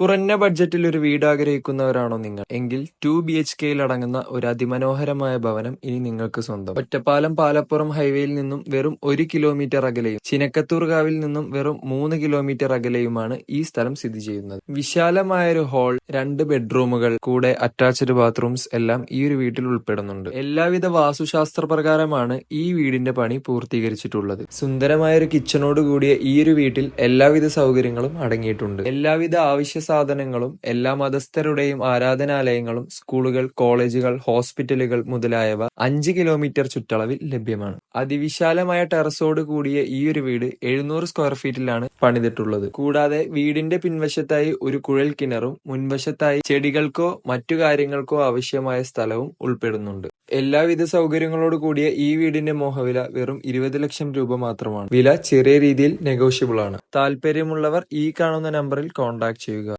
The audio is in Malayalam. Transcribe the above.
കുറഞ്ഞ ബഡ്ജറ്റിൽ ഒരു വീട് ആഗ്രഹിക്കുന്നവരാണോ നിങ്ങൾ? എങ്കിൽ ടു ബി എച്ച് കെയിൽ അടങ്ങുന്ന ഒരു അതിമനോഹരമായ ഭവനം ഇനി നിങ്ങൾക്ക് സ്വന്തം. ഒറ്റപ്പാലം പാലപ്പുറം ഹൈവേയിൽ നിന്നും വെറും ഒരു കിലോമീറ്റർ അകലെയും ചിനക്കത്തൂർകാവിൽ നിന്നും വെറും മൂന്ന് കിലോമീറ്റർ അകലെയുമാണ് ഈ സ്ഥലം സ്ഥിതി ചെയ്യുന്നത്. വിശാലമായ ഒരു ഹാൾ രണ്ട് ബെഡ്റൂമുകൾ കൂടെ അറ്റാച്ച്ഡ് ബാത്റൂംസ് എല്ലാം ഈ ഒരു വീട്ടിൽ ഉൾപ്പെടുന്നുണ്ട്. എല്ലാവിധ വാസ്തുശാസ്ത്ര പ്രകാരമാണ് ഈ വീടിന്റെ പണി പൂർത്തീകരിച്ചിട്ടുള്ളത്. സുന്ദരമായ ഒരു കിച്ചണോട് കൂടിയ ഈ ഒരു വീട്ടിൽ എല്ലാവിധ സൗകര്യങ്ങളും അടങ്ങിയിട്ടുണ്ട്. എല്ലാവിധ ആവശ്യ സാധനങ്ങളും എല്ലാ മതസ്ഥരുടെയും ആരാധനാലയങ്ങളും സ്കൂളുകൾ കോളേജുകൾ ഹോസ്പിറ്റലുകൾ മുതലായവ അഞ്ച് കിലോമീറ്റർ ചുറ്റളവിൽ ലഭ്യമാണ്. അതിവിശാലമായ ടെറസോട് കൂടിയ ഈ ഒരു വീട് എഴുന്നൂറ് സ്ക്വയർ ഫീറ്റിലാണ് പണിതിട്ടുള്ളത്. കൂടാതെ വീടിന്റെ പിൻവശത്തായി ഒരു കുഴൽ കിണറും മുൻവശത്തായി ചെടികൾക്കോ മറ്റു കാര്യങ്ങൾക്കോ ആവശ്യമായ സ്ഥലവും ഉൾപ്പെടുന്നുണ്ട്. എല്ലാവിധ സൗകര്യങ്ങളോട് കൂടിയ ഈ വീടിന്റെ മോഹവില വെറും ഇരുപത് ലക്ഷം രൂപ മാത്രമാണ്. വില ചെറിയ രീതിയിൽ നെഗോഷ്യബിൾ ആണ്. താല്പര്യമുള്ളവർ ഈ കാണുന്ന നമ്പറിൽ കോൺടാക്ട് ചെയ്യുക.